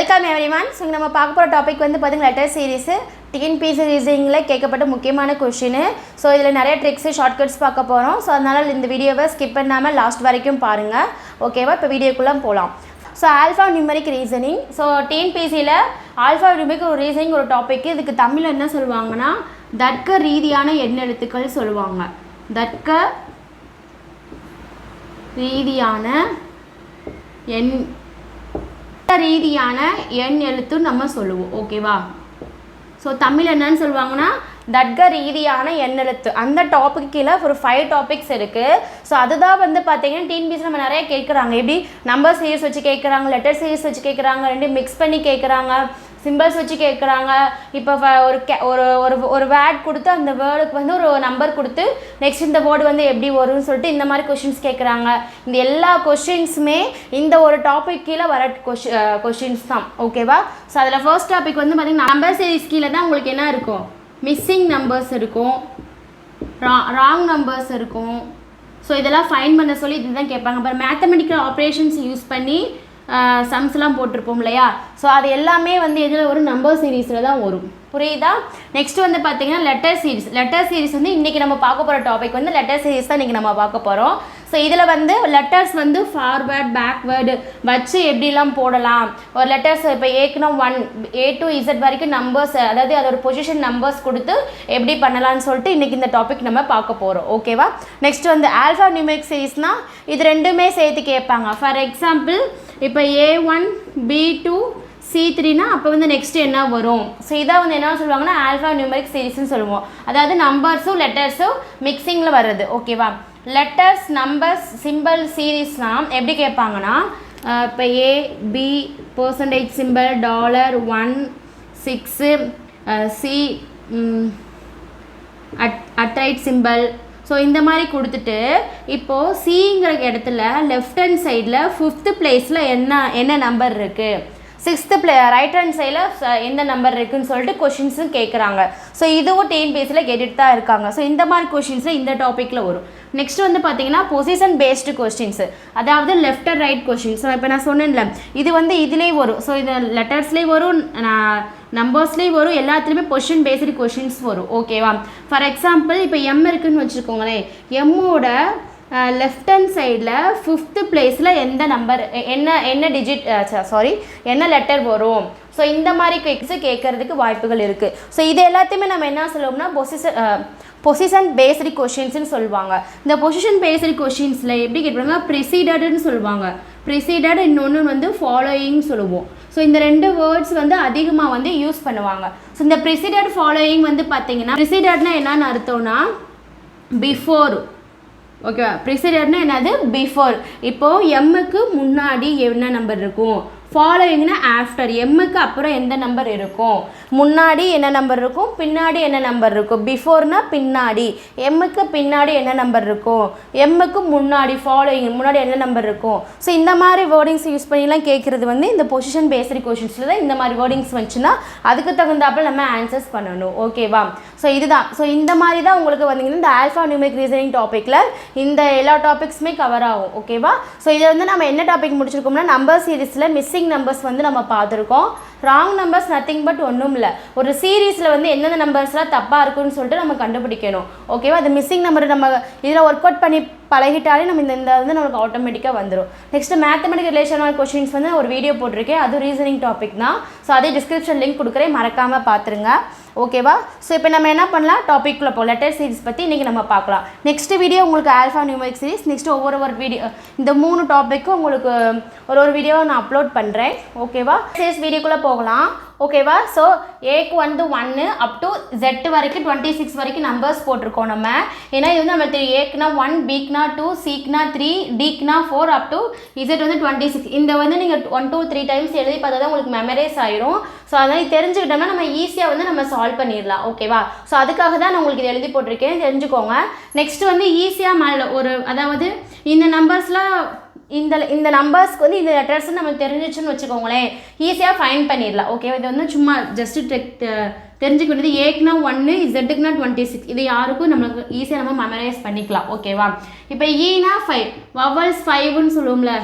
Welcome everyone so நம்ம பார்க்க போகிற டாபிக் வந்து பார்த்தீங்கன்னா லெட்டர் சீரிஸு டிஎன்பிசி ரீசனிங்கில் கேட்கப்பட்ட முக்கியமான கொஷின் ஸோ இதில் நிறைய ட்ரிக்ஸு ஷார்ட்கட்ஸ் பார்க்க போகிறோம் ஸோ அதனால் இந்த வீடியோவை ஸ்கிப் பண்ணாமல் லாஸ்ட் வரைக்கும் பாருங்கள் ஓகேவா இப்போ வீடியோக்குள்ளே போகலாம் so alpha numeric reasoning so டிஎன்பிசியில் ஆல்ஃபா நியூமரிக் ஒரு ரீசனிங் ஒரு டாபிக் இதுக்கு தமிழில் என்ன சொல்லுவாங்கன்னா தர்க்க ரீதியான எண்ணெழுத்துக்கள் சொல்லுவாங்க. தர்க்க ரீதியான எண் ரீதியான எண் எழுத்து நம்ம சொல்லுவோம். ஓகேவா ஸோ தமிழ் என்னன்னு சொல்லுவாங்கன்னா தட்க ரீதியான எண்ணெழுத்து. அந்த டாபிக் கீழே ஒரு ஃபைவ் டாபிக்ஸ் இருக்குது ஸோ அதுதான் வந்து பார்த்தீங்கன்னா டிஎன்பிசி நம்ம நிறைய கேட்குறாங்க எப்படி? நம்பர் சீரியஸ் வச்சு கேட்குறாங்க லெட்டர் சீரியஸ் வச்சு கேட்குறாங்க ரெண்டு மிக்ஸ் பண்ணி கேட்குறாங்க சிம்பிள்ஸ் வச்சு கேட்குறாங்க இப்போ ஒரு கே ஒரு ஒரு ஒரு வேர்ட் கொடுத்து அந்த வேர்டுக்கு வந்து ஒரு நம்பர் கொடுத்து நெக்ஸ்ட் இந்த வேர்டு வந்து எப்படி வரும்னு சொல்லிட்டு இந்த மாதிரி கொஷின்ஸ் கேட்குறாங்க இந்த எல்லா கொஷின்ஸுமே இந்த ஒரு டாபிக் கீழே வர கொஷி கொஷின்ஸ் தான். ஓகேவா ஸோ அதில் ஃபர்ஸ்ட் டாபிக் வந்து பார்த்தீங்கன்னா நம்பர் சீரிஸ் கீழே தான் உங்களுக்கு என்ன இருக்கும்? மிஸ்ஸிங் நம்பர்ஸ் இருக்கும். ரா ராங் நம்பர்ஸ் இருக்கும். ஸோ இதெல்லாம் ஃபைன் பண்ண சொல்லி இதுதான் கேட்பாங்க. அப்புறம் மேத்தமெட்டிக்கல் ஆப்ரேஷன்ஸ் யூஸ் பண்ணி சம்ஸ்லாம் போட்டிருப்போம் இல்லையா? ஸோ அது எல்லாமே வந்து எதில் ஒரு நம்பர் சீரீஸில் தான் வரும். புரியுதா? நெக்ஸ்ட் வந்து பார்த்தீங்கன்னா லெட்டர் சீரிஸ் லெட்டர் சீரிஸ் வந்து இன்றைக்கி நம்ம பார்க்க போகிற டாபிக் வந்து லெட்டர் சீரிஸ் தான் இன்றைக்கி நம்ம பார்க்க போகிறோம் ஸோ இதில் வந்து லெட்டர்ஸ் வந்து ஃபார்வேர்ட் பேக்வேர்டு வச்சு எப்படிலாம் போடலாம்? ஒரு லெட்டர்ஸ் இப்போ ஏக்குனா ஒன் ஏ டு இசட் வரைக்கும் நம்பர்ஸ் அதாவது அதோட பொசிஷன் நம்பர்ஸ் கொடுத்து எப்படி பண்ணலாம்னு சொல்லிட்டு இன்றைக்கி இந்த டாபிக் நம்ம பார்க்க போகிறோம் ஓகேவா நெக்ஸ்ட் வந்து ஆல்ஃபா நியூமெரிக் சீரிஸ்னால் இது ரெண்டுமே சேர்த்து கேட்பாங்க. ஃபார் எக்ஸாம்பிள் இப்போ A one B two C த்ரீனா அப்போ வந்து நெக்ஸ்ட் என்ன வரும்? ஸோ இதான் வந்து என்ன சொல்லுவாங்கன்னா ஆல்ஃபா நியூமரிக் சீரிஸ்னு சொல்லுவோம். அதாவது நம்பர்ஸும் லெட்டர்ஸும் மிக்சிங்கில் வர்றது. ஓகேவா லெட்டர்ஸ் நம்பர்ஸ் சிம்பிள் சீரீஸ்னால் எப்படி கேட்பாங்கன்னா இப்போ A B percentage simple dollar one six C at at rate simple so இந்த மாதிரி கொடுத்துட்டு இப்போது சிங்கிற இடத்துல லெஃப்ட் ஹேண்ட் சைடில் ஃபிஃப்த்து பிளேஸில் என்ன என்ன நம்பர் இருக்குது சிக்ஸ்த்து பிளே ரைட் ஹேண்ட் சைடில் எந்த நம்பர் இருக்குதுன்னு சொல்லிட்டு கொஷின்ஸும் கேட்குறாங்க ஸோ இதுவும் டிஎன்பிஎஸ்சியில் கேட்டுட்டு தான் இருக்காங்க. ஸோ இந்த மாதிரி கொஷின்ஸும் இந்த டாப்பிக்கில் வரும். நெக்ஸ்ட் வந்து பார்த்தீங்கன்னா பொசிஷன் பேஸ்டு கொஸ்டின்ஸு அதாவது லெஃப்ட் அண்ட் ரைட் கொஷின்ஸ் இப்போ நான் சொன்னேன்ல இது வந்து இதுலேயும் வரும். ஸோ இது லெட்டர்ஸ்லேயும் வரும் நான் நம்பர்ஸ்லேயும் வரும் எல்லாத்துலேயுமே கொஷின் பேஸ்டு கொஷின்ஸ் வரும் ஓகேவா ஃபார் எக்ஸாம்பிள் இப்போ எம் இருக்குன்னு வச்சுக்கோங்களேன் எம்மோட லெஃப்ட் ஹேண்ட் சைடில் ஃபிஃப்த்து பிளேஸில் எந்த நம்பர் என்ன என்ன டிஜிட் சாரி என்ன லெட்டர் வரும்? ஸோ இந்த மாதிரி கேக்ஸு கேட்கறதுக்கு வாய்ப்புகள் இருக்குது ஸோ இது எல்லாத்தையுமே நம்ம என்ன சொல்லுவோம்னா பொசிஷன் பொசிஷன் பேஸ்டு கொஷின்ஸ்னு சொல்லுவாங்க. இந்த பொசிஷன் பேஸ்டு கொஷின்ஸில் எப்படி கேட்பாங்க ப்ரிசீடடுன்னு சொல்லுவாங்க. ப்ரிசீடட் இன்னொன்று வந்து ஃபாலோயிங் சொல்லுவோம். ஸோ இந்த ரெண்டு வேர்ட்ஸ் வந்து அதிகமாக வந்து யூஸ் பண்ணுவாங்க. ஸோ இந்த ப்ரிசீடட் ஃபாலோயிங் வந்து பார்த்தீங்கன்னா ப்ரிசீடட்னா என்னன்னு அர்த்தம்னா பிஃபோர் ஓகேவா ப்ரிசீடட்னா என்னது? பிஃபோர் இப்போது எம்முக்கு முன்னாடி என்ன நம்பர் இருக்கும்? ஃபாலோயிங்னா ஆஃப்டர் எம்முக்கு அப்புறம் எந்த நம்பர் இருக்கும்? முன்னாடி என்ன நம்பர் இருக்கும்? பின்னாடி என்ன நம்பர் இருக்கும்? பிஃபோர்னா பின்னாடி. எம்முக்கு பின்னாடி என்ன நம்பர் இருக்கும்? எம்முக்கு முன்னாடி ஃபாலோயிங் முன்னாடி என்ன நம்பர் இருக்கும்? ஸோ இந்த மாதிரி வேர்டிங்ஸ் யூஸ் பண்ணிலாம் கேட்குறது வந்து இந்த பொசிஷன் பேஸ்டு கொஷின்ஸில் தான் இந்த மாதிரி வேர்டிங்ஸ் வந்துச்சுன்னா அதுக்கு தகுந்தாப்பில் நம்ம ஆன்சர்ஸ் பண்ணணும். ஓகேவா ஸோ இதுதான். ஸோ இந்த மாதிரி தான் உங்களுக்கு வந்தீங்கன்னா இந்த ஆல்ஃபா நியூமிக் ரீசனிங் டாப்பிக்கில் இந்த எல்லா டாபிக்ஸுமே கவர் ஆகும். ஓகேவா ஸோ இதை வந்து நம்ம என்ன டாபிக் முடிச்சிருக்கோம்னா நம்பர் சீரிஸில் மிஸ்ஸிங் நம்பர்ஸ் வந்து நம்ம பார்த்துருக்கோம். ராங் நம்பர்ஸ் நத்திங் பட் ஒன்றும் இல்லை. ஒரு சீரீஸில் வந்து எந்தெந்த நம்பர்ஸ்லாம் தப்பாக இருக்குன்னு சொல்லிட்டு நம்ம கண்டுபிடிக்கணும். ஓகேவா அது மிஸ்ஸிங் நம்பர் நம்ம இதில் ஒர்க் அவுட் பண்ணி பழகிட்டாலே நம்ம இந்த இந்த வந்து நமக்கு ஆட்டோமேட்டிக்காக வந்துடும் நெக்ஸ்ட் மேத்தமெட்டிக் ரிலேஷனான கொஷின்ஸ் வந்து ஒரு வீடியோ போட்டிருக்கேன். அது ரீசனிங் டாபிக் தான். ஸோ அதே டிஸ்கிரிப்ஷன் லிங்க் கொடுக்குறேன். மறக்காமல் பார்த்துருங்க. ஓகேவா? ஸோ இப்போ நம்ம என்ன பண்ணலாம்? டாப்பிக்கில் போ லெட்டர் சீரிஸ் பற்றி இன்றைக்கி நம்ம பார்க்கலாம். நெக்ஸ்ட் வீடியோ உங்களுக்கு ஆல்ஃபா நியூமரிக் சீரிஸ் நெக்ஸ்ட் ஒவ்வொரு ஒரு வீடியோ இந்த மூணு டாப்பிக்கும் உங்களுக்கு ஒரு ஒரு வீடியோவை நான் அப்லோட் பண்ணுறேன் ஓகேவா சீரிஸ் வீடியோக்குள்ளே போகலாம். ஓகேவா ஸோ ஏக்கு வந்து ஒன்று அப் டு ஜெட் வரைக்கும் டுவெண்ட்டி சிக்ஸ் வரைக்கும் நம்பர்ஸ் போட்டிருக்கோம் நம்ம. ஏன்னா இது வந்து நம்ம தெரியும். ஏக்குனா ஒன் பீக்னா டூ சீக்னா த்ரீ டீக்னா ஃபோர் அப் டு இசட் வந்து டுவெண்ட்டி சிக்ஸ் இந்த வந்து நீங்கள் ஒன் டூ த்ரீ டைம்ஸ் எழுதி பார்த்தா தான் உங்களுக்கு மெமரைஸ் ஆயிரும். ஸோ அதனால் தெரிஞ்சுக்கிட்டோம்னா நம்ம ஈஸியாக வந்து நம்ம சால்வ் பண்ணிடலாம். ஓகேவா ஸோ அதுக்காக தான் நான் உங்களுக்கு இது எழுதி போட்டிருக்கேன். தெரிஞ்சுக்கோங்க. நெக்ஸ்ட் வந்து ஈஸியாக ம ஒரு அதாவது இந்த நம்பர்ஸ்லாம் இந்த இந்த நம்பர்ஸ்க்கு வந்து இந்த லெட்டர்ஸ் நமக்கு தெரிஞ்சிச்சுன்னு வச்சுக்கோங்களேன். ஈஸியாக ஃபைன் பண்ணிடலாம். ஓகே இது வந்து சும்மா ஜஸ்ட் டெக் தெரிஞ்சுக்க வேண்டியது ஏக்குனா ஒன்று இசட்டுக்குனா டுவெண்ட்டி சிக்ஸ் இது யாருக்கும் நம்மளுக்கு ஈஸியாக நம்ம மெமரைஸ் பண்ணிக்கலாம். ஓகேவா இப்போ ஈனா ஃபைவ் வவல்ஸ் ஃபைவ்னு சொல்லுவோம்ல.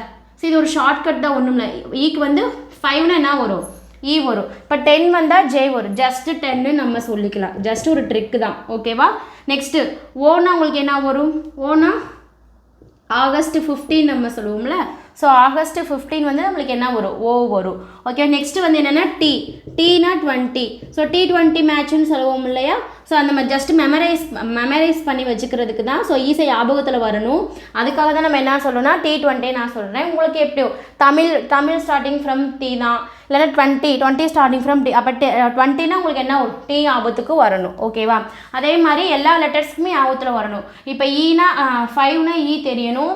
ஸோ இது ஒரு ஷார்ட்கட் தான் ஒன்றும் இல்லை e ஈக்கு வந்து ஃபைவ்னா என்ன வரும்? இ வரும். இப்போ டென் வந்தால் ஜே வரும். ஜஸ்ட்டு டென்னு நம்ம சொல்லிக்கலாம். ஜஸ்ட் ஒரு ட்ரிக்கு தான். ஓகேவா நெக்ஸ்ட்டு ஓனா உங்களுக்கு என்ன வரும்? ஓனா ஆகஸ்ட் ஃபிஃப்டீன் நம்ம சொல்லுவோம்ல? ஸோ ஆகஸ்ட் ஃபிஃப்டீன் வந்து நம்மளுக்கு என்ன வரும்? ஓ வரும். ஓகே நெக்ஸ்ட் வந்து என்னென்னா டி டீனா டுவெண்ட்டி ஸோ டி டுவெண்ட்டி மேட்ச்னு சொல்லுவோம் இல்லையா? ஸோ அந்த மாதிரி ஜஸ்ட் மெமரைஸ் மெமரைஸ் பண்ணி வச்சுக்கிறதுக்கு தான் ஸோ ஈஸியாக ஞாபகத்தில் வரணும். அதுக்காக தான் நம்ம என்ன சொல்லணும்னா டி டுவெண்ட்டி நான் சொல்கிறேன் உங்களுக்கு எப்படியோ Tamil Tamil starting from T தான். இல்லைன்னா twenty twenty starting from T அப்போ டுவெண்ட்டினா உங்களுக்கு என்ன டி ஆபத்துக்கு வரணும். ஓகேவா அதே மாதிரி எல்லா லெட்டர்ஸ்க்குமே ஆபத்தில் வரணும். இப்போ ஈனா e ஃபைவ்னா ஈ e தெரியணும்.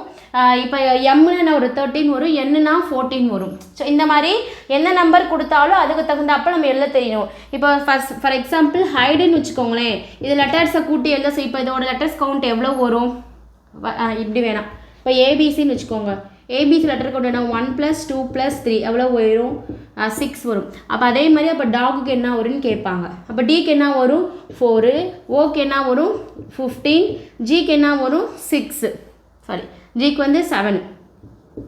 இப்போ எம்முன்னு ஒரு தேர்ட்டின் வரும் என்னன்னா ஃபோர்டீன் வரும். ஸோ இந்த மாதிரி எந்த நம்பர் கொடுத்தாலும் அதுக்கு தகுந்தாப்ப நம்ம எழுத தெரியணும் இப்போ ஃபஸ்ட் ஃபார் எக்ஸாம்பிள் ஹைடுன்னு வச்சுக்கோங்களேன். இது லெட்டர்ஸை கூட்டி எழுத ஸோ இப்போ இதோட லெட்டர்ஸ் கவுண்ட் எவ்வளோ வரும்? இப்படி வேணாம். இப்போ ஏபிசின்னு வச்சுக்கோங்க. ஏபிசி லெட்டர் கவுண்ட் என்ன? One plus two plus three எவ்வளோ வரும்? சிக்ஸ் வரும். அப்போ அதே மாதிரி அப்போ டாகுக்கு என்ன வரும்னு கேட்பாங்க. அப்போ டிக்கு என்ன வரும்? ஃபோரு ஓக்கு என்ன வரும்? ஃபிஃப்டீன் ஜிக்கு என்ன வரும்? சிக்ஸு சாரி ஜிக்கு வந்து செவன்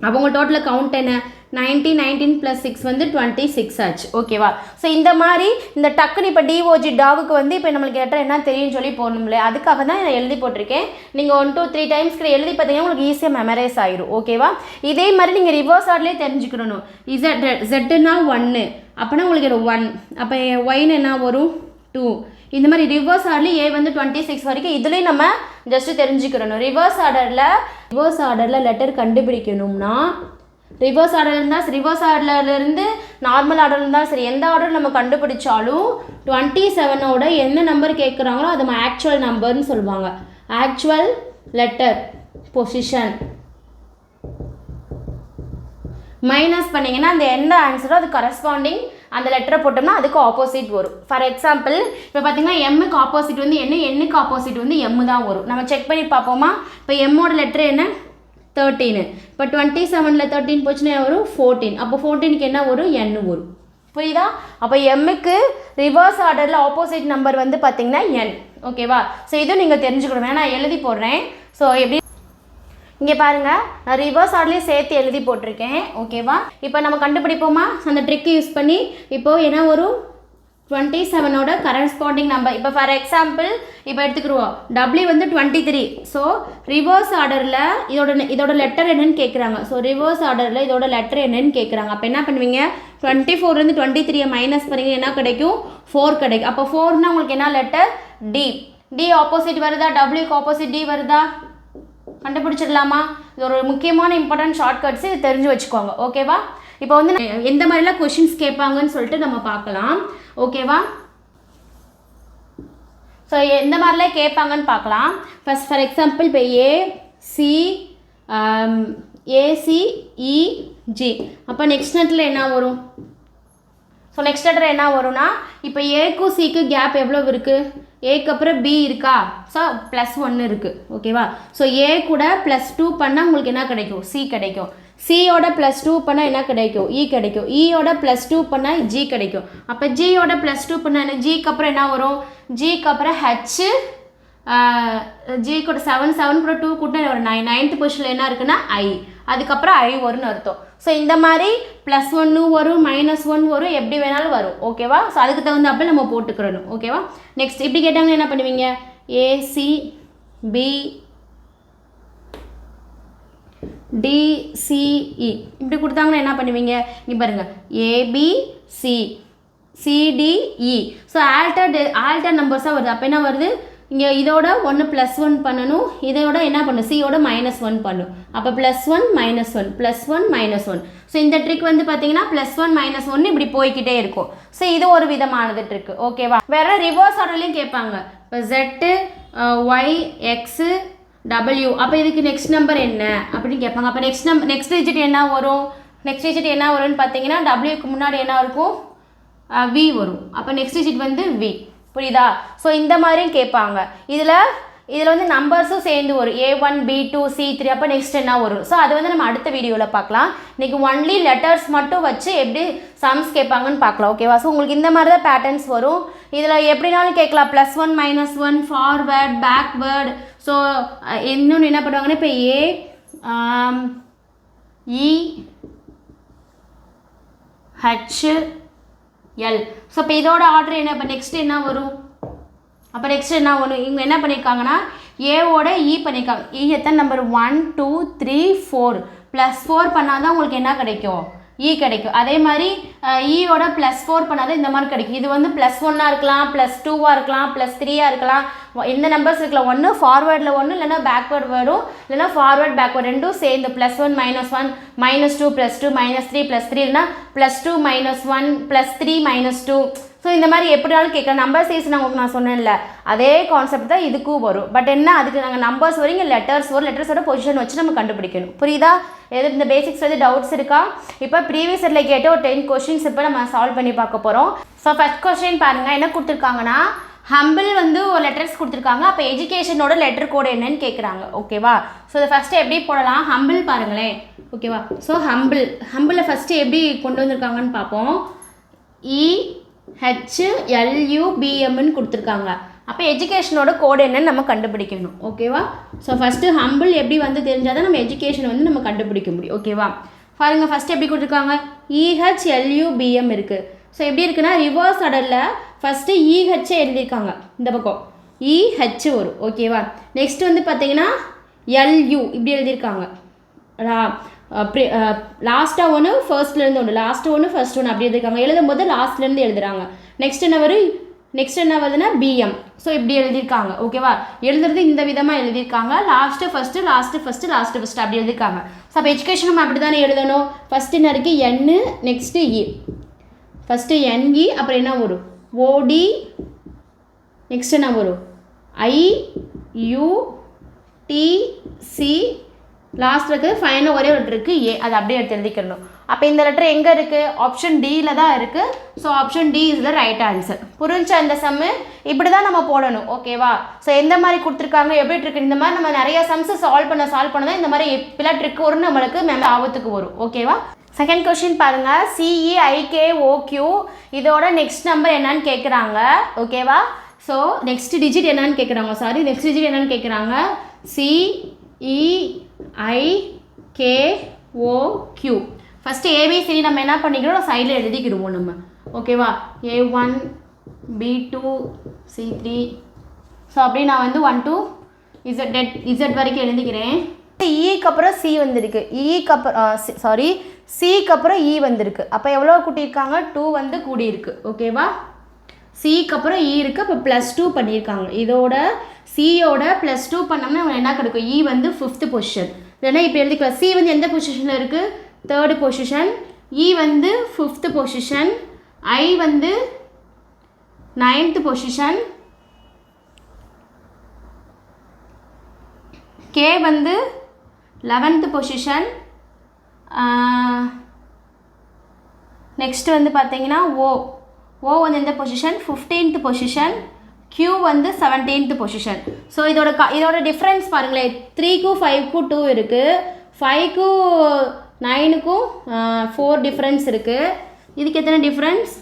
அப்போ உங்கள் டோட்டல் கவுண்ட் என்ன? நைன்டி நைன்டீன் ப்ளஸ் சிக்ஸ் வந்து டுவெண்ட்டி சிக்ஸ் ஆச்சு ஓகேவா ஸோ இந்த மாதிரி இந்த டக்குன்னு இப்போ டிஓஜி டாகுக்கு வந்து இப்போ நம்மளுக்கு லெட்டர் என்ன தெரியும்னு சொல்லி போடணும்ல அதுக்காக தான் நான் எழுதி போட்டிருக்கேன். நீங்கள் ஒன் டூ த்ரீ டைம்ஸ்க்கு எழுதி பார்த்தீங்கன்னா உங்களுக்கு ஈஸியாக மெமரைஸ் ஆயிரும். ஓகேவா இதே மாதிரி நீங்கள் ரிவர்ஸ் ஆர்ட்லேயே தெரிஞ்சுக்கணும். இசட் ஜெட்டுனா ஒன்று அப்போனா உங்களுக்கு ஒன் அப்போ ஒயின் என்ன? வரும் டூ இந்த மாதிரி ரிவர்ஸ் ஆர்டர்லேயும் ஏ வந்து டுவெண்ட்டி சிக்ஸ் வரைக்கும் இதுலேயும் நம்ம ஜஸ்ட்டு தெரிஞ்சுக்கிறணும். ரிவர்ஸ் ஆர்டரில் ரிவர்ஸ் ஆர்டரில் லெட்டர் கண்டுபிடிக்கணும்னா ரிவர்ஸ் ஆர்டர் இருந்தால் ரிவர்ஸ் ஆர்டர்லேருந்து நார்மல் ஆர்டர் இருந்தால் சரி எந்த ஆர்டர் நம்ம கண்டுபிடிச்சாலும் டுவெண்ட்டி செவனோட என்ன நம்பர் கேட்குறாங்களோ அது நம்ம ஆக்சுவல் நம்பர்னு சொல்லுவாங்க. ஆக்சுவல் லெட்டர் பொசிஷன் மைனஸ் பண்ணிங்கன்னா அந்த எந்த ஆன்சரோ அது கரஸ்பாண்டிங் அந்த லெட்டரை போட்டோம்னா அதுக்கு ஆப்போசிட் வரும். ஃபார் எக்ஸாம்பிள் இப்போ பார்த்தீங்கன்னா எம்முக்கு ஆப்போசிட் வந்து என்ன எண்ணுக்கு ஆப்போசிட் வந்து எம்மு தான் வரும். நம்ம செக் பண்ணி பார்ப்போமா? இப்போ எம்மோட லெட்டர் என்ன? தேர்ட்டீனு இப்போ டுவெண்ட்டி செவனில் தேர்ட்டின் போச்சுன்னா வரும்? ஃபோர்டீன் அப்போ ஃபோர்டீனுக்கு என்ன வரும்? எண்ணு வரும். புரியுதா? அப்போ எம்முக்கு ரிவர்ஸ் ஆர்டரில் ஆப்போசிட் நம்பர் வந்து பார்த்தீங்கன்னா என் ஓகேவா ஸோ இதுவும் நீங்கள் தெரிஞ்சுக்கணும். ஏன்னா நான் எழுதி போடுறேன். ஸோ எப்படி இங்கே பாருங்கள் நான் ரிவர்ஸ் ஆர்ட்லேயே சேர்த்து எழுதி போட்டிருக்கேன். ஓகேவா இப்போ நம்ம கண்டுபிடிப்போமா? அந்த ட்ரிக் யூஸ் பண்ணி இப்போது என்ன ஒரு டுவெண்ட்டி செவனோட கரஸ்பாண்டிங் நம்பர் இப்போ ஃபார் எக்ஸாம்பிள் இப்போ எடுத்துக்கிடுவோம். டபிள்யூ வந்து டுவெண்ட்டி த்ரீ ஸோ ரிவர்ஸ் ஆர்டரில் இதோட இதோட லெட்டர் என்னன்னு கேட்குறாங்க ஸோ ரிவர்ஸ் ஆர்டரில் இதோட லெட்டர் என்னன்னு கேட்குறாங்க அப்போ என்ன பண்ணுவீங்க? டுவெண்ட்டி ஃபோர்லேருந்து டுவெண்ட்டி த்ரீயை மைனஸ் பண்ணிங்க என்ன கிடைக்கும்? ஃபோர் கிடைக்கும். அப்போ ஃபோர்னா உங்களுக்கு என்ன லெட்டர் டி டி ஆப்போசிட் வருதா? டபிள்யூக்கு ஆப்போசிட் டி வருதா? கண்டுபிடிச்சிடலாமா? இது ஒரு முக்கியமான இம்பார்ட்டன்ட் ஷார்ட்கட்ஸ் இது தெரிஞ்சு வச்சுக்கோங்க. ஓகேவா இப்போ வந்து எந்த மாதிரிலாம் கொஷின்ஸ் கேட்பாங்கன்னு சொல்லிட்டு நம்ம பார்க்கலாம். ஓகேவா ஸோ எந்த மாதிரிலாம் கேட்பாங்கன்னு பார்க்கலாம். ஃபஸ்ட் ஃபார் எக்ஸாம்பிள் இப்போ A C A C E G அப்போ நெக்ஸ்ட் நெட்டில் என்ன வரும்? ஸோ நெக்ஸ்ட் லெட்டர் என்ன வரும்னா இப்போ ஏக்கும் சிக்கு கேப் எவ்வளோ இருக்குது ஏக்கு அப்புறம் பி இருக்கா? ஸோ ப்ளஸ் ஒன்று இருக்குது ஓகேவா ஸோ ஏ கூட ப்ளஸ் டூ பண்ணால் உங்களுக்கு என்ன கிடைக்கும்? சி கிடைக்கும். சியோட ப்ளஸ் டூ பண்ணால் என்ன கிடைக்கும்? இ கிடைக்கும். E இயோட ப்ளஸ் டூ பண்ணால் ஜி கிடைக்கும். அப்போ ஜியோட ப்ளஸ் டூ பண்ணால் என்ன? ஜிக்கு அப்புறம் என்ன வரும்? ஜிக்கு அப்புறம் ஹச்சு ஜி கூட செவன் செவன் கூட டூ கூட ஒரு நைன் நைன்த் பொசிஷனில் என்ன இருக்குன்னா ஐ அதுக்கப்புறம் ஐ வரும்னு அர்த்தம். ஸோ இந்த மாதிரி ப்ளஸ் ஒன்று வரும் மைனஸ் ஒன் வரும் எப்படி வேணாலும் வரும். ஓகேவா ஸோ அதுக்கு தகுந்தாப்பில் நம்ம போட்டுக்கிறணும். ஓகேவா நெக்ஸ்ட் இப்படி கேட்டாங்கன்னா என்ன பண்ணுவீங்க? ஏசி பி டிசிஇ இப்படி கொடுத்தாங்கன்னா என்ன பண்ணுவீங்க? இங்கே பாருங்கள் A B C C D E so alter alter நம்பர்ஸாக வருது. அப்போ என்ன வருது? இங்கே இதோட ஒன்று ப்ளஸ் ஒன் பண்ணணும். இதோட என்ன பண்ணும்? சியோட மைனஸ் ஒன் பண்ணும். அப்போ plus one minus one plus one minus one so இந்த ட்ரிக் வந்து பார்த்தீங்கன்னா ப்ளஸ் ஒன் மைனஸ் ஒன் இப்படி போய்க்கிட்டே இருக்கும். ஸோ இது ஒரு விதமானது ட்ரிக் ஓகேவா வேற ரிவர்ஸ் ஆர்டர்லையும் கேட்பாங்க. இப்போ ஜெட்டு ஒய் எக்ஸு டபிள்யூ அப்போ இதுக்கு நெக்ஸ்ட் நம்பர் என்ன? அப்படின்னு கேட்பாங்க. அப்போ நெக்ஸ்ட் நம்பர் நெக்ஸ்ட் டிஜிட் என்ன வரும்? நெக்ஸ்ட் டிஜிட் என்ன வரும்னு பார்த்தீங்கன்னா டபிள்யூக்கு முன்னாடி என்ன இருக்கும்? வி வரும். அப்போ நெக்ஸ்ட் டிஜிட் வந்து வி புரியுதா? ஸோ இந்த மாதிரியும் கேட்பாங்க. இதில் இதில் வந்து நம்பர்ஸும் சேர்ந்து வரும். A one B two C three அப்போ நெக்ஸ்ட் என்ன வரும்? ஸோ அது வந்து நம்ம அடுத்த வீடியோவில் பார்க்கலாம். இன்றைக்கி ஒன்லி லெட்டர்ஸ் மட்டும் வச்சு எப்படி சம்ஸ் கேட்பாங்கன்னு பார்க்கலாம் ஓகேவா ஸோ உங்களுக்கு இந்த மாதிரி தான் பேட்டர்ன்ஸ் வரும். இதில் எப்படினாலும் கேட்கலாம். Plus one minus one forward backward so இன்னொன்று என்ன பண்ணுவாங்கன்னா இப்போ A E um, H e, L so இப்போ இதோட ஆர்டர் என்ன? இப்போ நெக்ஸ்ட் என்ன வரும்? அப்போ நெக்ஸ்ட் என்ன வரும்? இவங்க என்ன பண்ணியிருக்காங்கன்னா ஏவோட இ e பண்ணியிருக்காங்க இ e எத்தனை number one two three four plus four பண்ணால் தான் உங்களுக்கு என்ன கிடைக்கும்? இ கிடைக்கும். அதே மாதிரி இயோட ப்ளஸ் ஃபோர் பண்ணாதான் இந்த மாதிரி கிடைக்கும். இது வந்து ப்ளஸ் ஒன்னாக இருக்கலாம் ப்ளஸ் டூவாக இருக்கலாம் ப்ளஸ் த்ரீயாக இருக்கலாம். எந்த நம்பர்ஸ் இருக்கலாம் ஒன்று ஃபார்வேர்டில் ஒன்று இல்லைன்னா பேக்வேர்ட் வரும். இல்லைன்னா ஃபார்வேர்ட் பேக்வேர்ட் ரெண்டும் சேர்ந்து plus one minus one minus two plus two minus three plus three இல்லைனா plus two minus one plus three minus two so இந்த மாதிரி எப்படினாலும் கேட்கலாம். நம்பர் சைஸ் நான் உங்களுக்கு நான் சொன்னேன்ல. அதே கான்செப்ட் தான் இதுக்கும் வரும். பட் என்ன அதுக்கு நாங்கள் நம்பர்ஸ் வரும் இங்கே லெட்டர்ஸ் வரும் லெட்டர்ஸோட பொசிஷன் வச்சு நம்ம கண்டுபிடிக்கணும். புரியுதா? எது இந்த பேசிக்ஸ் வந்து டவுட்ஸ் இருக்கா? இப்போ ப்ரீவியஸ் இயரில் கேட்ட ஒரு டென் கொஷின்ஸ் இப்போ நம்ம சால்வ் பண்ணி பார்க்க போகிறோம் ஸோ ஃபஸ்ட் கொஸ்டின் பாருங்கள் என்ன கொடுத்துருக்காங்கன்னா ஹம்பிள் வந்து ஒரு லெட்டர்ஸ் கொடுத்துருக்காங்க. அப்போ எஜுகேஷனோட லெட்டர் கோடு என்னன்னு கேட்குறாங்க ஓகேவா ஸோ இதை ஃபஸ்ட்டு எப்படி போடலாம்? ஹம்பிள் பாருங்களேன். ஓகேவா ஸோ ஹம்பிள் ஹம்பிளை ஃபஸ்ட்டு எப்படி கொண்டு வந்திருக்காங்கன்னு பார்ப்போம். இ ஹெச் எல்யூபிஎம்னு கொடுத்துருக்காங்க. அப்போ எஜுகேஷனோட கோடு என்னன்னு நம்ம கண்டுபிடிக்கணும். ஓகேவா ஸோ ஃபஸ்ட்டு ஹம்பிள் எப்படி வந்து தெரிஞ்சால் தான் நம்ம எஜுகேஷன் வந்து நம்ம கண்டுபிடிக்க முடியும். ஓகேவா பாருங்க ஃபஸ்ட்டு எப்படி கொடுத்துருக்காங்க? இஹெச் e, எல்யூபிஎம் இருக்குது ஸோ எப்படி இருக்குன்னா ரிவர்ஸ் ஆர்டரில் ஃபஸ்ட்டு இஹெச்சே எழுதியிருக்காங்க. இந்த பக்கம். E, இஹெச் வரும். ஓகேவா நெக்ஸ்ட் வந்து பார்த்தீங்கன்னா எல்யூ இப்படி எழுதியிருக்காங்க. லாஸ்ட்டாக ஒன்று ஃபர்ஸ்ட்லேருந்து ஒன்று லாஸ்ட்டு ஒன்று ஃபர்ஸ்ட் ஒன்று அப்படி எழுதிருக்காங்க எழுதும் போது லாஸ்ட்லேருந்து எழுதுறாங்க. நெக்ஸ்ட் என்ன வரும்? நெக்ஸ்ட் என்ன வருதுன்னா பிஎம் ஸோ இப்படி எழுதியிருக்காங்க. ஓகேவா எழுதுறது இந்த விதமாக எழுதியிருக்காங்க. Last first last first last first அப்படி எழுதியிருக்காங்க. ஸோ அப்போ எஜுகேஷன் நம்ம அப்படி தானே எழுதணும்? ஃபஸ்ட்டு என்ன இருக்குது என்னு நெக்ஸ்ட்டு இ ஃபஸ்ட்டு என்இ அப்புறம் என்ன வரும்? ஓடி நெக்ஸ்ட் என்ன வரும்? I U T C last இருக்குது ஃபைனல் ஒரே ஒரு இருக்குது ஏ அது அப்படியே எடுத்து எழுதிக்கணும் அப்போ இந்த லெட்டர் எங்கே இருக்குது ஆப்ஷன் டியில் தான் இருக்குது so option D is the right answer புரிஞ்சா இந்த சம்மு இப்படி தான் நம்ம போடணும். ஓகேவா ஸோ எந்த மாதிரி கொடுத்துருக்காங்க? எப்படி இருக்கு இந்த மாதிரி நம்ம நிறைய சம்ஸை சால்வ் பண்ண சால்வ் பண்ண தான் இந்த மாதிரி எப்படிலாம் ட்ரிக் வரும்னு நம்மளுக்கு மேலே ஆபத்துக்கு வரும். ஓகேவா செகண்ட் கொஷின் பாருங்கள் C E I K O Q இதோட நெக்ஸ்ட் நம்பர் என்னன்னு கேட்குறாங்க ஓகேவா ஸோ நெக்ஸ்ட் டிஜிட் என்னன்னு கேட்குறாங்க சாரி நெக்ஸ்ட் டிஜிட் என்னன்னு கேட்குறாங்க C E I K O Q first ABCD நம்ம என்ன பண்ணிக்கிறோம்? சைடில் எழுதிக்கிடுவோம் நம்ம. ஓகேவா A one B two C three so அப்படியே நான் வந்து one two Z Z Z வரைக்கும் எழுதிக்கிறேன். E இக்கு அப்புறம் சி வந்திருக்கு. E இக்கு அப்புறம் சாரி சிக்கு அப்புறம் இ வந்திருக்கு. அப்போ எவ்வளோ கூட்டியிருக்காங்க? டூ வந்து கூடியிருக்கு. ஓகேவா சிக்கு அப்புறம் e இ இருக்குது அப்போ ப்ளஸ் டூ பண்ணியிருக்காங்க. இதோட சியோட ப்ளஸ் டூ பண்ணோம்னா அவங்க என்ன கிடைக்கும் இ e வந்து ஃபிஃப்த்து பொசிஷன் இல்லைன்னா இப்போ எழுதிக்கலாம். சி வந்து எந்த பொசிஷனில் இருக்குது தேர்டு பொசிஷன் இ வந்து ஃபிஃப்த்து பொசிஷன் ஐ வந்து நைன்த்து பொசிஷன் கே வந்து லெவன்த்து பொசிஷன் நெக்ஸ்ட் வந்து பார்த்தீங்கன்னா ஓ ஓ வந்து எந்த பொசிஷன் ஃபிஃப்டீன்த் பொசிஷன் க்யூ வந்து செவன்டீன்த் பொசிஷன் ஸோ இதோட க இதோட டிஃப்ரென்ஸ் பாருங்களேன். த்ரீக்கும் ஃபைவ்க்கும் டூ இருக்குது ஃபைவ்க்கும் நைனுக்கும் ஃபோர் டிஃப்ரென்ஸ் இருக்குது இதுக்கு எத்தனை டிஃப்ரென்ஸ்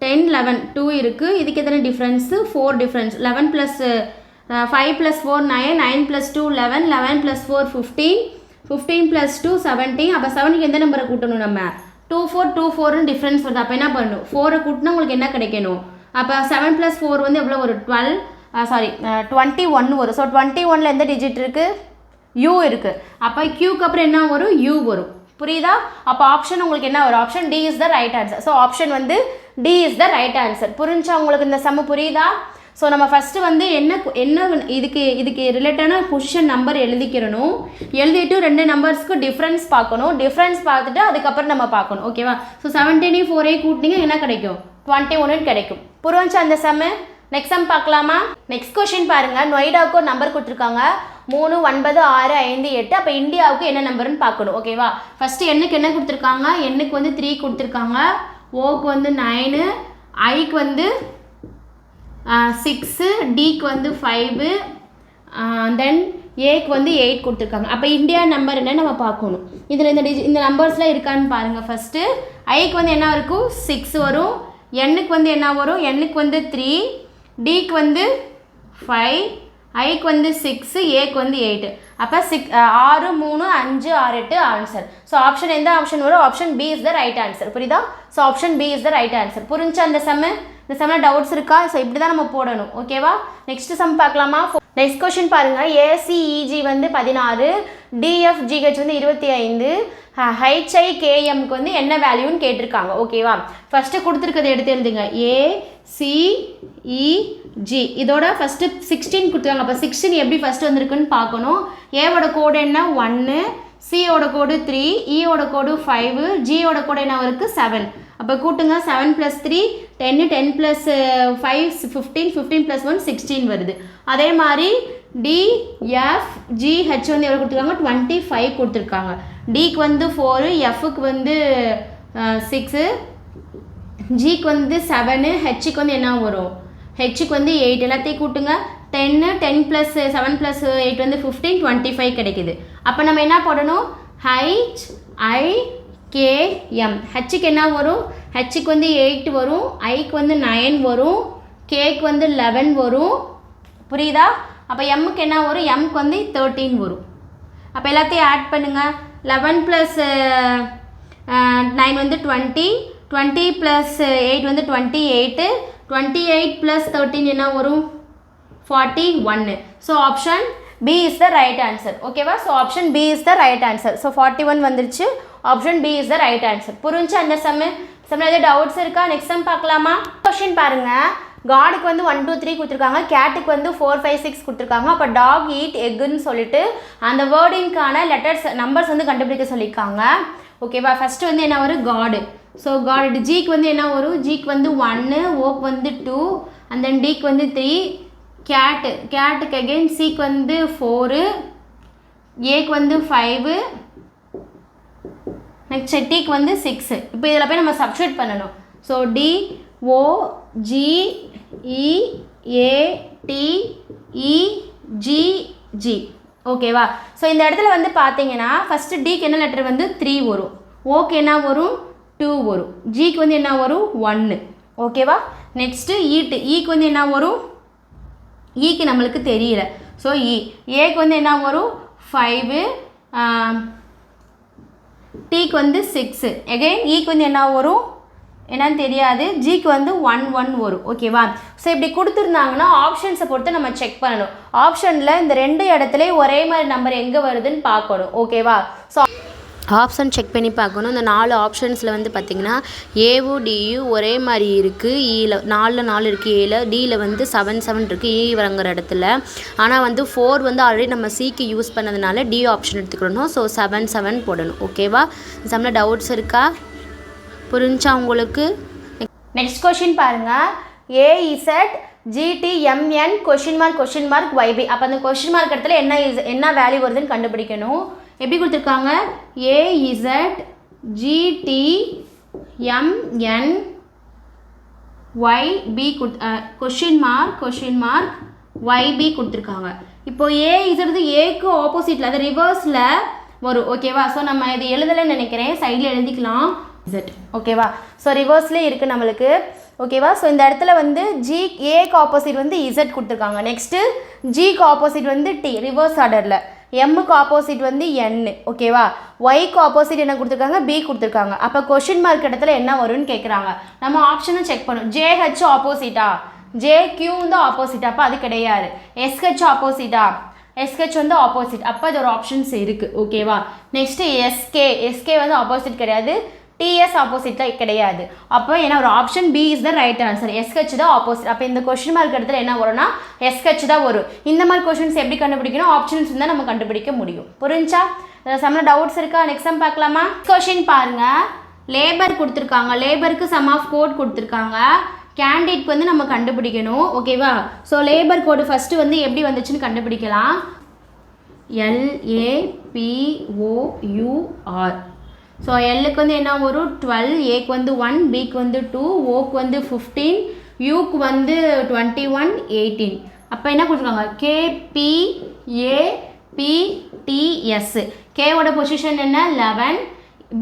டென் லெவன் டூ இருக்குது இதுக்கு எத்தனை difference four difference eleven plus five plus four nine nine plus two eleven eleven plus four fifteen fifteen plus two seventeen அப்போ செவனுக்கு எந்த நம்பரை கூட்டணும் நம்ம? டூ ஃபோர் டூ ஃபோர்னு டிஃப்ரென்ஸ் வருது. அப்போ என்ன பண்ணணும்? ஃபோரை கூட்டினா உங்களுக்கு என்ன கிடைக்கணும்? அப்போ செவன் ப்ளஸ் ஃபோர் வந்து எவ்வளோ ஒரு டுவெல் சாரி டுவெண்ட்டி ஒன் வரும். ஸோ டுவெண்ட்டி ஒனில் எந்த டிஜிட் இருக்குது யூ இருக்குது அப்போ க்யூக்கு அப்புறம் என்ன வரும்? யூ வரும். புரியுதா? அப்போ ஆப்ஷன் உங்களுக்கு என்ன வரும்? Option D is the right answer so option வந்து D is the right answer புரிஞ்சா உங்களுக்கு இந்த சம்மு புரியுதா? ஸோ நம்ம ஃபஸ்ட்டு வந்து என்ன என்ன இதுக்கு இதுக்கு ரிலேட்டடான பொசிஷன் நம்பர் எழுதிக்கிறணும். எழுதிட்டு ரெண்டு நம்பர்ஸ்க்கு டிஃப்ரென்ஸ் பார்க்கணும். டிஃப்ரென்ஸ் பார்த்துட்டு அதுக்கப்புறம் நம்ம பார்க்கணும். ஓகேவா ஸோ செவன்டீனையும் ஃபோரையும் கூட்டினீங்க என்ன கிடைக்கும்? டுவெண்ட்டி ஒன்னு கிடைக்கும். புரிஞ்சு அந்த சம்மு நெக்ஸ்ட் சம் பார்க்கலாமா? நெக்ஸ்ட் கொஷின் பாருங்கள் நொய்டாவுக்கு ஒரு நம்பர் கொடுத்துருக்காங்க. மூணு ஒன்பது ஆறு ஐந்து எட்டு. அப்போ இந்தியாவுக்கு என்ன நம்பர்னு பார்க்கணும். ஓகேவா ஃபஸ்ட்டு எண்ணுக்கு என்ன கொடுத்துருக்காங்க? எண்ணுக்கு வந்து த்ரீ கொடுத்துருக்காங்க. ஓக்கு வந்து நைனு ஐக்கு வந்து சிக்ஸு டிக்கு வந்து ஃபைவு தென் ஏக்கு வந்து எயிட் கொடுத்துருக்காங்க. அப்போ இந்தியா நம்பர் என்ன நம்ம பார்க்கணும். இதில் இந்த டிஜி இந்த நம்பர்ஸ்லாம் இருக்கான்னு பாருங்கள் ஃபஸ்ட்டு ஐக்கு வந்து என்ன இருக்கும்? சிக்ஸ் வரும். எண்ணுக்கு வந்து என்ன வரும்? எண்ணுக்கு வந்து த்ரீ டிக்கு வந்து ஃபைவ் ஐக்கு வந்து சிக்ஸு ஏக்கு வந்து எயிட்டு அப்போ சிக் ஆறு மூணு அஞ்சு ஆறு எட்டு ஆன்சர் ஸோ ஆப்ஷன் எந்த ஆப்ஷன் வரும்? Option B is the right answer புரியுதா? So option B is the right answer புரிஞ்சா அந்த செம்மு இந்த சம்மில் டவுட்ஸ் இருக்கா? ஸோ இப்படி தான் நம்ம போடணும். ஓகேவா நெக்ஸ்ட் சம் பார்க்கலாமா? நெக்ஸ்ட் கொஷின் பாருங்கள் ஏசிஇஜி வந்து பதினாறு. டிஎஃப்ஜிஹெச் வந்து இருபத்தி ஐந்து. ஹைச்ஐ கேஎம்க்கு வந்து என்ன வேல்யூன்னு கேட்டிருக்காங்க. ஓகேவா ஃபஸ்ட்டு கொடுத்துருக்கதை எடுத்து எழுதுங்க. ஏ சிஇஜி e, இதோட ஃபஸ்ட்டு சிக்ஸ்டீன் கொடுத்துருக்காங்க. அப்போ சிக்ஸ்டீன் எப்படி ஃபஸ்ட்டு வந்திருக்குன்னு பார்க்கணும். ஏவோட கோடு என்ன? ஒன்று சியோட கோடு த்ரீ இயோட கோடு ஃபைவு ஜியோட கோடு என்ன இருக்குது செவன் அப்போ கூட்டுங்க. செவன் ப்ளஸ் த்ரீ டென்னு ten plus five fifteen fifteen plus one sixteen வருது. அதே மாதிரி டி எஃப் ஜிஹெச் வந்து எவ்வளோ கொடுத்துருக்காங்க? டுவெண்ட்டி ஃபைவ் கொடுத்துருக்காங்க டிக்கு வந்து ஃபோரு எஃப்க்கு வந்து uh, சிக்ஸு ஜிக்கு வந்து செவனு ஹெச்சுக்கு வந்து என்ன வரும்? ஹெச்சுக்கு வந்து எயிட் எல்லாத்தையும் கூட்டுங்க. டென்னு ten plus seven plus eight வந்து ஃபிஃப்டீன் டுவெண்ட்டி ஃபைவ் கிடைக்குது. அப்போ நம்ம என்ன போடணும்? ஹைச் ஐ கேஎம் ஹெச்சுக்கு என்ன வரும்? ஹெச்சுக்கு வந்து எயிட் வரும். ஐக்கு வந்து நைன் வரும். கேக்கு வந்து லெவன் வரும். புரியுதா? அப்போ எம்முக்கு என்ன வரும்? எம்க்கு வந்து தேர்ட்டீன் வரும். அப்போ எல்லாத்தையும் ஆட் பண்ணுங்கள் லெவன் ப்ளஸ் நைன் வந்து டுவெண்ட்டி டுவெண்ட்டி ப்ளஸ் எயிட் வந்து twenty eight twenty eight plus thirteen என்ன வரும்? ஃபார்ட்டி ஒன்று so option B is the right answer ஓகேவா so option B is the right answer so forty one வந்துருச்சு. Option B is the right answer புரிஞ்சு அந்த sem செம்மில் ஏதாவது doubts இருக்கா? Next sum பார்க்கலாமா? கொஷின் பாருங்கள் காடுக்கு வந்து ஒன் டூ த்ரீ கொடுத்துருக்காங்க. கேட்டுக்கு வந்து ஃபோர் ஃபைவ் சிக்ஸ் கொடுத்துருக்காங்க. அப்போ டாக் ஈட் எக்குன்னு சொல்லிட்டு அந்த வேர்டிங்க்கான லெட்டர்ஸ் நம்பர்ஸ் வந்து கண்டுபிடிக்க சொல்லியிருக்காங்க. ஓகேவா ஃபஸ்ட்டு வந்து என்ன வரும்? காடு ஸோ காடு ஜிக்கு வந்து என்ன வரும்? ஜிக்கு வந்து ஒன்று ஓக்கு வந்து டூ அண்ட் தென் டிக்கு வந்து த்ரீ கேட்டு கேட்டுக்கு அகெயின் சிக்கு வந்து ஃபோரு ஏக்கு வந்து ஃபைவு நெக்ஸ்ட் செட்டிக்கு வந்து சிக்ஸு இப்போ இதில் போய் நம்ம சப்ஸ்டியூட் பண்ணணும். So D O G E A D E G G ஓகேவா ஸோ இந்த இடத்துல வந்து பார்த்தீங்கன்னா ஃபஸ்ட்டு டிக்கு என்ன லெட்டர் வந்து த்ரீ வரும். ஓக்கு என்ன வரும்? டூ வரும். ஜிக்கு வந்து என்ன வரும்? ஒன்று ஓகேவா நெக்ஸ்ட்டு e ஈட்டு e ஈக்கு வந்து என்ன வரும்? E ஈக்கு நம்மளுக்கு தெரியல. ஸோ இ ஏக்கு வந்து என்ன வரும்? ஃபைவு டீக்கு வந்து சிக்ஸு எகைன் ஈக்கு வந்து என்ன வரும்? என்னன்னு தெரியாது. ஜிக்கு வந்து ஒன் ஒன் வரும். ஓகேவா ஸோ இப்படி கொடுத்துருந்தாங்கன்னா ஆப்ஷன்ஸை பொறுத்து நம்ம செக் பண்ணணும். ஆப்ஷனில் இந்த ரெண்டு இடத்துலையும் ஒரே மாதிரி நம்பர் எங்கே வருதுன்னு பார்க்கணும். ஓகேவா ஸோ ஆப்ஷன் செக் பண்ணி பார்க்கணும். இந்த நாலு ஆப்ஷன்ஸில் வந்து பார்த்திங்கன்னா ஏவு டியு ஒரே மாதிரி இருக்குது ஈயில் e நாலில் நாலு இருக்குது ஏல டியில் வந்து செவன் செவன் இருக்குது ஈ e வரங்கிற இடத்துல. ஆனால் வந்து ஃபோர் வந்து ஆல்ரெடி நம்ம சிக்கு யூஸ் பண்ணதுனால டி ஆப்ஷன் எடுத்துக்கணும். ஸோ செவன் செவன் போடணும். ஓகேவா சம்மில் டவுட்ஸ் இருக்கா? புரிஞ்சா உங்களுக்கு? நெக்ஸ்ட் கொஷின் பாருங்கள் A Z GTMN question mark question mark YB அப்போ அந்த கொஷின் மார்க் இடத்துல என்ன என்ன வேல்யூ வருதுன்னு கண்டுபிடிக்கணும். எப்படி கொடுத்துருக்காங்க? A Z GT MN Y B good question mark question mark YB கொடுத்துருக்காங்க. இப்போ ஏ இசட் ஏக்கு ஆப்போசிட்டில் அது ரிவர்ஸில் வரும். ஓகேவா ஸோ நம்ம இது எழுதலைன்னு நினைக்கிறேன். சைடில் எழுதிக்கலாம். இசட் ஓகேவா ஸோ ரிவர்ஸ்லேயே இருக்குது நம்மளுக்கு. ஓகேவா ஸோ இந்த இடத்துல வந்து ஜி ஏக்கு ஆப்போசிட் வந்து இசட் கொடுத்துருக்காங்க. நெக்ஸ்ட்டு ஜிக்கு ஆப்போசிட் வந்து டி ரிவர்ஸ் ஆர்டரில் எம்முக்கு ஆப்போசிட் வந்து என் ஓகேவா ஒய்க்கு ஆப்போசிட் என்ன கொடுத்துருக்காங்க? பி கொடுத்துருக்காங்க. அப்போ கொஷின் மார்க் இடத்துல என்ன வரும்னு கேட்குறாங்க நம்ம ஆப்ஷனும் செக் பண்ணணும் ஜேஹெச் ஆப்போசிட்டா ஜே கியூ வந்து ஆப்போசிட் அப்போ அது கிடையாது. எஸ்ஹெச் ஆப்போசிட்டா எஸ்ஹெச் வந்து ஆப்போசிட் அப்போ இது ஒரு ஆப்ஷன்ஸ் இருக்குது ஓகேவா நெக்ஸ்ட்டு எஸ்கே எஸ்கே வந்து ஆப்போசிட் கிடையாது. டிஎஸ் ஆப்போசிட்டில் கிடையாது. அப்போ ஏன்னா ஒரு option B is the right answer SH தான் ஆப்போசிட் அப்போ இந்த கொஷின் மார்க் இடத்துல என்ன வரும்னா எஸ்ஹெச் தான் வரும். இந்த மாதிரி கொஷின்ஸ் எப்படி கண்டுபிடிக்கணும்? ஆப்ஷன்ஸ் இருந்தால் நம்ம கண்டுபிடிக்க முடியும். புரிஞ்சா? சம்ம டவுட்ஸ் இருக்கா? நெக்ஸ்ட் டைம் பார்க்கலாமா? கொஷின் பாருங்க. லேபர் கொடுத்துருக்காங்க. லேபருக்கு சம் ஆஃப் கோட் கொடுத்துருக்காங்க. கேண்டிடேட்க்கு வந்து நம்ம கண்டுபிடிக்கணும். ஓகேவா ஸோ லேபர் கோடு ஃபஸ்ட்டு வந்து எப்படி வந்துச்சுன்னு கண்டுபிடிக்கலாம். எல்ஏபிஓயூஆர் ஸோ எல்லுக்கு வந்து என்ன வரும்? டுவெல் ஏக்கு வந்து ஒன் பிக்கு வந்து டூ ஓக்கு வந்து ஃபிஃப்டீன் யூக்கு வந்து டுவெண்ட்டி ஒன் எயிட்டீன் அப்போ என்ன கொடுத்துருக்காங்க? கேபிஏபிடிஎஸ் கேவோட பொசிஷன் என்ன? லெவன்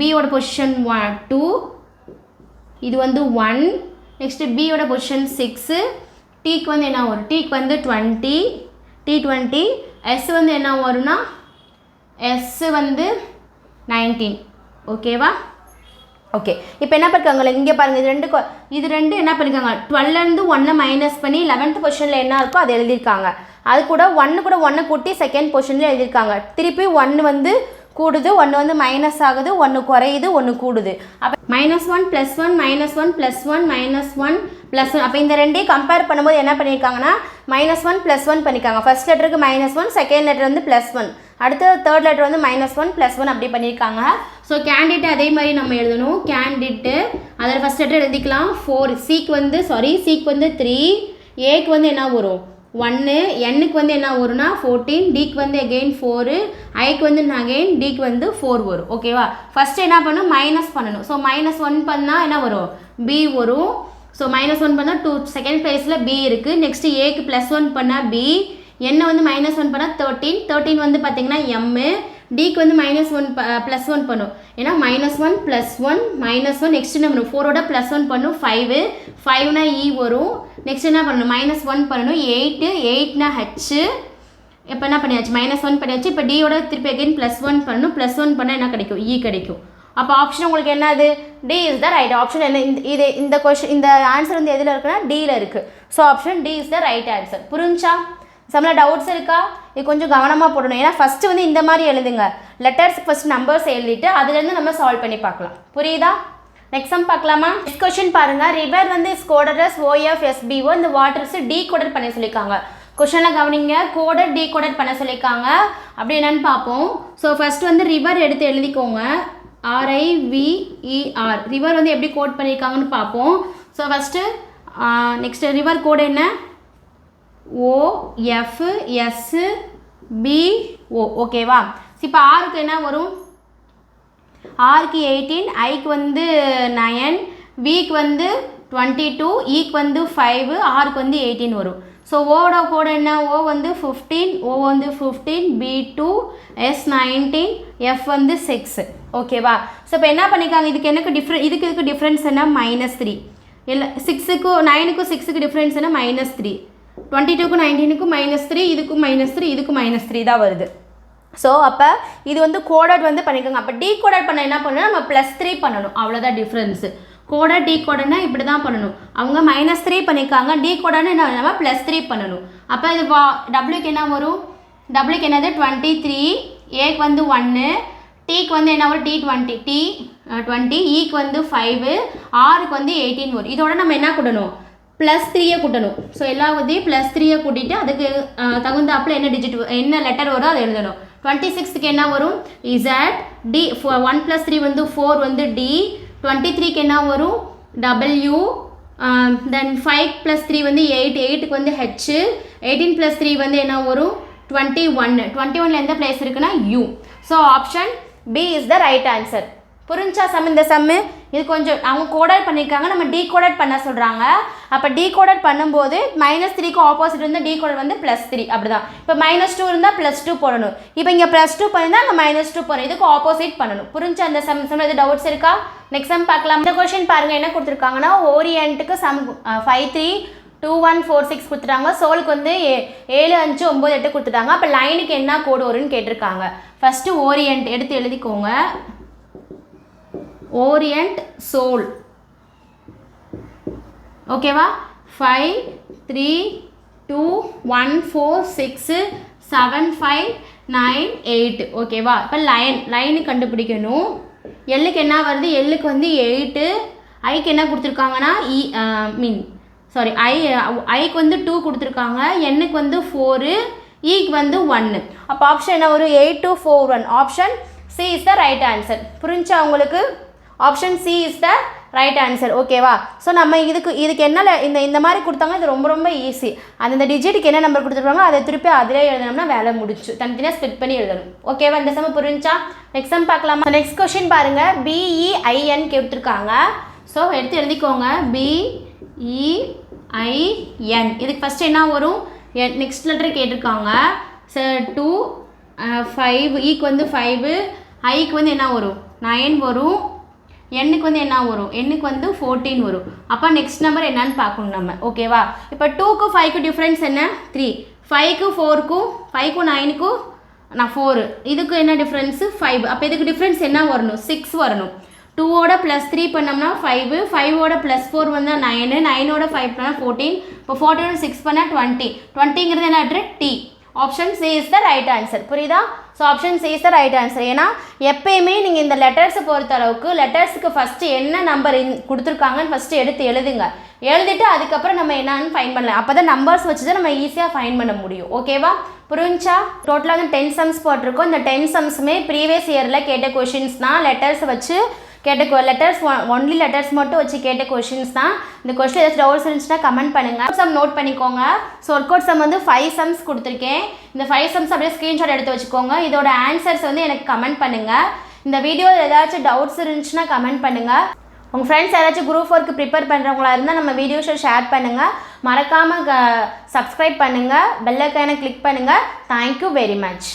பியோட பொசிஷன் ஒன் டூ இது வந்து ஒன் நெக்ஸ்ட்டு பியோட பொசிஷன் சிக்ஸு டீக்கு வந்து என்ன வரும்? டீக்கு வந்து டுவெண்ட்டி டி டுவெண்ட்டி எஸ் வந்து என்ன வரும்னா? எஸ் வந்து நைன்டீன் ஓகேவா ஓகே இப்போ என்ன பண்ணிருக்காங்க? இங்கே பாருங்கள் இது ரெண்டு இது ரெண்டு என்ன பண்ணிருக்காங்க? டுவெல்லேருந்து ஒன்னை மைனஸ் பண்ணி லெவன்த் பொசிஷனில் என்ன இருக்கோ அதை எழுதியிருக்காங்க. அது கூட ஒன்று கூட ஒன்று கூட்டி செகண்ட் பொசிஷனில் எழுதியிருக்காங்க. திருப்பி ஒன்று வந்து கூடுது ஒன்று வந்து மைனஸ் ஆகுது ஒன்று குறையுது ஒன்று கூடுது. அப்போ minus one plus one minus one plus one minus one plus one அப்போ இந்த ரெண்டையும் கம்பேர் பண்ணும்போது என்ன பண்ணியிருக்காங்கன்னா மைனஸ் ஒன் ப்ளஸ் ஒன் பண்ணியிருக்காங்க ஃபர்ஸ்ட் லெட்டருக்கு மைனஸ் ஒன் செகண்ட் லெட்டர் வந்து ப்ளஸ் ஒன் அடுத்து தேர்ட் லெட்டர் வந்து மைனஸ் ஒன் ப்ளஸ் ஒன் அப்படி பண்ணியிருக்காங்க. ஸோ கேண்டிட் அதே மாதிரி நம்ம எழுதணும். கேண்டிட்டு அதில் ஃபஸ்ட் லெட்டர் எழுதிக்கலாம். ஃபோர் சிக்கு வந்து சாரி சிக்கு வந்து த்ரீ ஏக்கு வந்து என்ன வரும்? ஒன்று எண்ணுக்கு வந்து என்ன வரும்னா ஃபோர்டீன் டிக்கு வந்து அகெயின் ஃபோரு ஐக்கு வந்து அகெயின் டிக்கு வந்து ஃபோர் வரும். ஓகேவா ஃபஸ்ட்டு என்ன பண்ணணும்? மைனஸ் பண்ணணும். ஸோ மைனஸ் ஒன் பண்ணால் என்ன வரும்? பி வரும். ஸோ மைனஸ் ஒன் பண்ணால் டூ செகண்ட் ப்ளேஸில் பி இருக்குது நெக்ஸ்ட்டு ஏக்கு ப்ளஸ் ஒன் பண்ணால் பி என்ன வந்து மைனஸ் ஒன் பண்ணால் தேர்ட்டீன் தேர்ட்டீன் வந்து பார்த்தீங்கன்னா எம்மு டிக்கு வந்து மைனஸ் ஒன் ப்ளஸ் ஒன் பண்ணும். ஏன்னா minus one plus one minus one next என்ன பண்ணும் ஃபோரோட ப்ளஸ் ஒன் பண்ணும். ஃபைவு ஃபைவ்னா இ வரும். நெக்ஸ்ட் என்ன பண்ணணும்? மைனஸ் ஒன் பண்ணணும். எயிட்டு எயிட்னா ஹச்சு இப்போ என்ன பண்ணியாச்சு? மைனஸ் ஒன் பண்ணியாச்சு. இப்போ டியோட திருப்பி அகைன் ப்ளஸ் ஒன் பண்ணணும். ப்ளஸ் ஒன் பண்ணால் என்ன கிடைக்கும்? இ கிடைக்கும். அப்போ ஆப்ஷன் உங்களுக்கு என்னது D is the right option என்ன? இந்த இது இந்த கொஷின் இந்த ஆன்சர் வந்து எதில் இருக்குன்னா டியில் இருக்குது so option D is the right answer புரிஞ்சா சம்மில் டவுட்ஸ் இருக்கா? இது கொஞ்சம் கவனமாக போடணும். ஏன்னா ஃபஸ்ட்டு வந்து இந்த மாதிரி எழுதுங்க. லெட்டர்ஸ் ஃபஸ்ட் நம்பர்ஸ் எழுதிட்டு அதுலேருந்து நம்ம சால்வ் பண்ணி பார்க்கலாம். புரியுதா? நெக்ஸ்ட் சம் பார்க்கலாமா? நெக்ஸ்ட் கொஷின் பாருங்க. ரிவர் வந்து is coded as OF SPO இந்த வாட்டர்ஸ் டீ கோடர் பண்ண சொல்லியிருக்காங்க. கொஷனில் கவனிங்க. கோடர் டீ கோடர் பண்ண சொல்லியிருக்காங்க. அப்படி என்னன்னு பார்ப்போம். ஸோ ஃபஸ்ட்டு வந்து ரிவர் எடுத்து எழுதிக்கோங்க. ஆர்ஐவிஇஆர் ரிவர் வந்து எப்படி கோட் பண்ணியிருக்காங்கன்னு பார்ப்போம். So first next river code என்ன? O F S P O ஓகேவா இப்போ ஆருக்கு என்ன வரும்? ஆருக்கு எயிட்டீன் ஐக்கு வந்து நயன் விக்கு வந்து டுவெண்ட்டி டூ ஈக்கு வந்து ஃபைவ் ஆருக்கு வந்து எயிட்டீன் வரும். ஸோ ஓட கோடு என்ன? ஓ வந்து ஃபிஃப்டீன் ஓ வந்து fifteen P two S nineteen F வந்து சிக்ஸ் ஓகேவா ஸோ இப்போ என்ன பண்ணிக்காங்க? இதுக்கு எனக்கு டிஃப்ரெண்ட் இதுக்கு இதுக்கு டிஃப்ரென்ஸ் என்ன? மைனஸ் த்ரீ இல்லை சிக்ஸுக்கும் நைனுக்கும் சிக்ஸுக்கு டிஃப்ரென்ஸ் என்ன? மைனஸ் த்ரீ டுவெண்ட்டி டூக்கும் நைன்டீனுக்கும் மைனஸ் த்ரீ இதுக்கும் மைனஸ் த்ரீ இதுக்கும் மைனஸ் த்ரீ தான் வருது. ஸோ அப்போ இது வந்து கோடட் வந்து பண்ணிக்கோங்க. அப்போ டீ கோடட் பண்ண என்ன பண்ணணும்? நம்ம ப்ளஸ் த்ரீ பண்ணணும். அவ்வளோதான் டிஃப்ரென்ஸு கோடட் டீ கோடட்னா இப்படி தான் பண்ணணும். அவங்க மைனஸ் த்ரீ பண்ணியிருக்காங்க டீ கோடன்னு என்ன நம்ம ப்ளஸ் த்ரீ பண்ணணும். அப்போ இது வா டபுள்யூக்கு என்ன வரும்? டபுள்யூக்கு என்னது? டுவெண்ட்டி த்ரீ ஏக்கு வந்து ஒன்று டீக்கு வந்து என்ன வரும்? டி டுவெண்ட்டி டி டுவெண்ட்டி ஈக்கு வந்து ஃபைவு ஆருக்கு வந்து எயிட்டீன் வரும். இதோட நம்ம என்ன கொடுணும்? ப்ளஸ் த்ரீயை கூட்டணும். ஸோ எல்லாத்தையும் ப்ளஸ் த்ரீயை கூட்டிட்டு அதுக்கு தகுந்தாப்பில் என்ன டிஜிட் என்ன லெட்டர் வரும் அதை எழுதணும். டுவெண்ட்டி சிக்ஸ்த்துக்கு என்ன வரும்? Z T one plus three வந்து ஃபோர் வந்து டி டுவெண்ட்டி த்ரீக்கு என்ன வரும்? W then five plus three வந்து எயிட் எயிட்டுக்கு வந்து ஹெச் எயிட்டீன் ப்ளஸ் த்ரீ வந்து என்ன வரும்? டுவெண்ட்டி ஒன்று டுவெண்ட்டி ஒன்ல எந்த பிளேஸ் இருக்குன்னா U so option B is the right answer புரிஞ்சா சம் இந்த சம்மு இது கொஞ்சம் அவங்க கோடட் பண்ணியிருக்காங்க நம்ம டீ பண்ண சொல்கிறாங்க அப்போ டீ பண்ணும்போது மைனஸ் த்ரீக்கு ஆப்போசிட் வந்து டீ வந்து ப்ளஸ் த்ரீ அப்படிதான். இப்போ மைனஸ் டூ இருந்தால் ப்ளஸ் டூ போடணும். இப்போ இங்கே ப்ளஸ் டூ பண்ணியிருந்தால் அங்கே மைனஸ் டூ பண்ணணும் இதுக்கு ஆப்போசிட் பண்ணணும். புரிஞ்சா அந்த சம் சம் எது டவுட்ஸ் இருக்கா? நெக்ஸ்ட் சம் பார்க்கலாம். இந்த கொஷின் பாருங்கள் என்ன கொடுத்துருக்காங்கன்னா ஓரியன்ட்டுக்கு sum five three two one four six கொடுத்துட்டாங்க. சோலுக்கு வந்து ஏ- ஏழு அஞ்சு ஒம்பது எட்டு கொடுத்துட்டாங்க. அப்போ லைனுக்கு என்ன கோடு வரும்னு கேட்டிருக்காங்க. ஃபஸ்ட்டு ஓரியன்ட் எடுத்து எழுதிக்கோங்க. Orient soul. ஓகேவா five three two one four six seven five nine eight ஓகேவா இப்போ லைன் லைனு கண்டுபிடிக்கணும். எல்லுக்கு என்ன வருது? எல்லுக்கு வந்து எயிட்டு ஐக்கு என்ன கொடுத்துருக்காங்கன்னா E e, mean uh, sorry I ஐக்கு uh, வந்து டூ கொடுத்துருக்காங்க. எண்ணுக்கு வந்து ஃபோரு ஈக்கு வந்து ஒன்று அப்போ ஆப்ஷன் என்ன ஒரு eight two four one option C is the right answer புரிஞ்சா உங்களுக்கு? Option C is the right answer ஓகேவா ஸோ நம்ம இதுக்கு இதுக்கு என்ன இந்த இந்த மாதிரி கொடுத்தாங்க இது ரொம்ப ரொம்ப ஈஸி அந்தந்த டிஜிட்டுக்கு என்ன நம்பர் கொடுத்துருப்பாங்க அதை திருப்பி அதிலே எழுதணும்னா வேலை முடிச்சு தனித்தனியாக ஸ்பிட் பண்ணி எழுதணும். ஓகேவா இந்த சம புரிஞ்சா? நெக்ஸ்ட் சம் பார்க்கலாமா? நெக்ஸ்ட் கொஷின் பாருங்கள் பிஇஐஎன் கொடுத்துருக்காங்க ஸோ எடுத்து எழுதிக்கோங்க. பிஇஐஎன் இதுக்கு ஃபஸ்ட்டு என்ன வரும்? நெக்ஸ்ட் லெட்டர் கேட்டிருக்காங்க. ச டூ ஃபைவ் ஈக்கு வந்து ஃபைவு ஐக்கு வந்து என்ன வரும்? நைன் வரும். எண்ணுக்கு வந்து என்ன வரும்? எண்ணுக்கு வந்து ஃபோர்டீன் வரும். அப்போ நெக்ஸ்ட் நம்பர் என்னன்னு பார்க்கணும் நம்ம. ஓகேவா இப்போ டூக்கு ஃபைவ்க்கு டிஃப்ரென்ஸ் என்ன? த்ரீ ஃபைவ்க்கு ஃபோருக்கும் ஃபைவ்க்கும் நைனுக்கும் நான் ஃபோரு இதுக்கு என்ன டிஃப்ரென்ஸு ஃபைவ் அப்போ இதுக்கு டிஃப்ரென்ஸ் என்ன வரணும்? சிக்ஸ் வரணும். டூவோட ப்ளஸ் த்ரீ பண்ணோம்னா ஃபைவு ஃபைவோட ப்ளஸ் ஃபோர் வந்தால் நைனு நைனோட ஃபைவ் பண்ணால் ஃபோர்டீன் இப்போ ஃபோர்டீனோட சிக்ஸ் பண்ணால் டுவெண்ட்டி டுவெண்ட்டிங்கிறது என்ன T option C is the right answer புரியுதா? So option C is the right answer ஏன்னா எப்பயுமே நீங்கள் இந்த லெட்டர்ஸை பொறுத்த அளவுக்கு லெட்டர்ஸுக்கு ஃபஸ்ட்டு என்ன நம்பர் கொடுத்துருக்காங்கன்னு ஃபஸ்ட்டு எடுத்து எழுதுங்க. எழுதிட்டு அதுக்கப்புறம் நம்ம என்னன்னு ஃபைன் பண்ணலாம். அப்போ தான் நம்பர்ஸ் வச்சு தான் நம்ம ஈஸியாக ஃபைன் பண்ண முடியும். ஓகேவா புரிஞ்சா? டோட்டலாக வந்து டென் சம்ஸ் போட்டிருக்கோம். இந்த டென் சம்ஸுமே ப்ரீவியஸ் இயரில் கேட்ட கொஷின்ஸ் தான் லெட்டர்ஸ் வச்சு கேட்ட லெட்டர்ஸ் ஒன்லி லெட்டர்ஸ் மட்டும் வச்சு கேட்ட கொஷின்ஸ் தான். இந்த கொஸ்டின் ஏதாச்சும் டவுட்ஸ் இருந்துச்சுன்னா கமெண்ட் பண்ணுங்கள் சம் நோட் பண்ணிக்கோங்க. ஸோ ஒர்க் அவுட் சம் வந்து ஃபைவ் சம்ஸ் கொடுத்துருக்கேன். இந்த ஃபைவ் சம்ஸ் அப்படியே ஸ்க்ரீன்ஷாட் எடுத்து வச்சுக்கோங்க. இதோட ஆன்சர்ஸ் வந்து எனக்கு கமெண்ட் பண்ணுங்கள் இந்த வீடியோவில் ஏதாச்சும் டவுட்ஸ் இருந்துச்சுன்னா கமெண்ட் பண்ணுங்கள் உங்கள் ஃப்ரெண்ட்ஸ் யாராச்சும் குரூப் ஒர்க்கு ப்ரிப்பேர் பண்ணுறவங்களா இருந்தால் நம்ம வீடியோஸை ஷேர் பண்ணுங்கள் மறக்காமல் சப்ஸ்கிரைப் பண்ணுங்கள் பெல்லைக்கான கிளிக் பண்ணுங்கள் தேங்க்யூ வெரி மச்